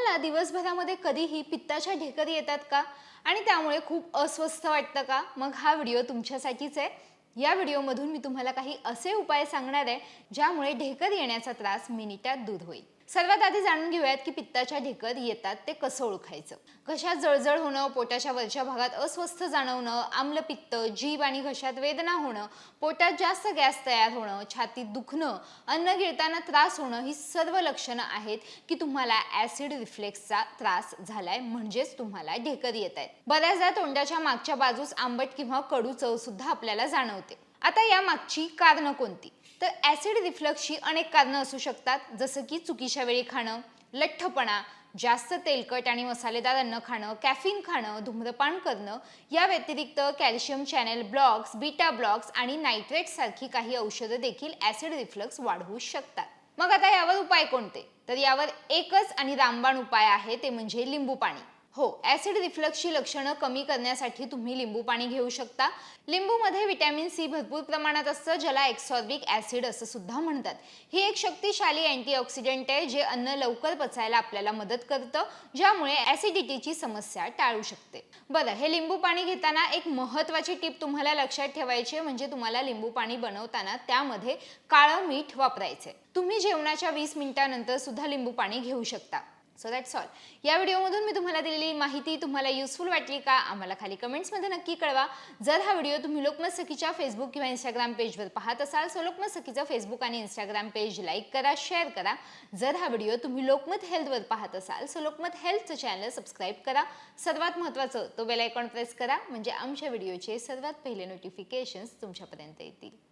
तुम्हाला दिवसभरामध्ये कधीही पित्ताच्या ढेकर येतात का? आणि त्यामुळे खूप अस्वस्थ वाटतं का? मग हा व्हिडिओ तुमच्यासाठीच आहे. या व्हिडिओमधून मी तुम्हाला काही असे उपाय सांगणार आहे ज्यामुळे ढेकर येण्याचा त्रास मिनिटात दूर होईल. सर्वात आधी जाणून घेऊयात की पित्ताच्या ढेकर येतात ते कसं ओळखायचं. घशात जळजळ होणं पोटाच्या वरच्या भागात अस्वस्थ जाणवणं आम्लपित्त जीभ आणि घशात वेदना होणं पोटात जास्त गॅस तयार होणं छातीत दुखणं अन्न गिळताना त्रास होणं ही सर्व लक्षणं आहेत की तुम्हाला ऍसिड रिफ्लेक्सचा त्रास झालाय म्हणजेच तुम्हाला ढेकर येत आहेत. बऱ्याचदा तोंडाच्या मागच्या बाजूस आंबट किंवा कडू चव सुद्धा आपल्याला जाणवते. आता या मागची कारणं कोणती? तर ॲसिड रिफ्लक्सची अनेक कारणं असू शकतात जसं की चुकीच्या वेळी खाणं लठ्ठपणा जास्त तेलकट आणि मसालेदार अन्न खाणं कॅफिन खाणं धूम्रपान करणं या व्यतिरिक्त calcium channel blocks beta blocks आणि नायट्रेट सारखी काही औषधं देखील ॲसिड रिफ्लक्स वाढवू शकतात. मग आता यावर उपाय कोणते? तर यावर एकच आणि रामबाण उपाय आहे ते म्हणजे लिंबू पाणी हो ॲसिड रिफ्लक्सची लक्षणं कमी करण्यासाठी तुम्ही लिंबू पाणी घेऊ शकता. लिंबूमध्ये व्हिटॅमिन सी भरपूर प्रमाणात असतं ज्याला एक्सॉर्बिक ॲसिड असं सुद्धा म्हणतात. ही एक शक्तिशाली अँटीऑक्सिडंट आहे जे अन्न लवकर पचायला आपल्याला मदत करतं ज्यामुळे ॲसिडिटीची समस्या टाळू शकते. बरं हे लिंबू पाणी घेताना एक महत्त्वाची टीप तुम्हाला लक्षात ठेवायची आहे म्हणजे तुम्हाला लिंबू पाणी बनवताना त्यामध्ये काळं मीठ वापरायचे तुम्ही जेवणाच्या वीस मिनिटानंतर सुद्धा लिंबू पाणी घेऊ शकता. सो दॅट्स ऑल या व्हिडिओमधून मी तुम्हाला दिलेली माहिती तुम्हाला युजफुल वाटली का आम्हाला खाली कमेंट्समध्ये नक्की कळवा. जर हा व्हिडिओ तुम्ही लोकमत सखीच्या फेसबुक किंवा इंस्टाग्राम पेजवर पाहत असाल सो लोकमत सखीचं फेसबुक आणि इंस्टाग्राम पेज लाईक करा शेअर करा. जर हा व्हिडिओ तुम्ही लोकमत हेल्थवर पाहत असाल सो लोकमत हेल्थचं चॅनल सबस्क्राईब करा. सर्वात महत्त्वाचं तो बेल आयकॉन प्रेस करा म्हणजे आमच्या व्हिडिओचे सर्वात पहिले नोटिफिकेशन्स तुमच्यापर्यंत येतील.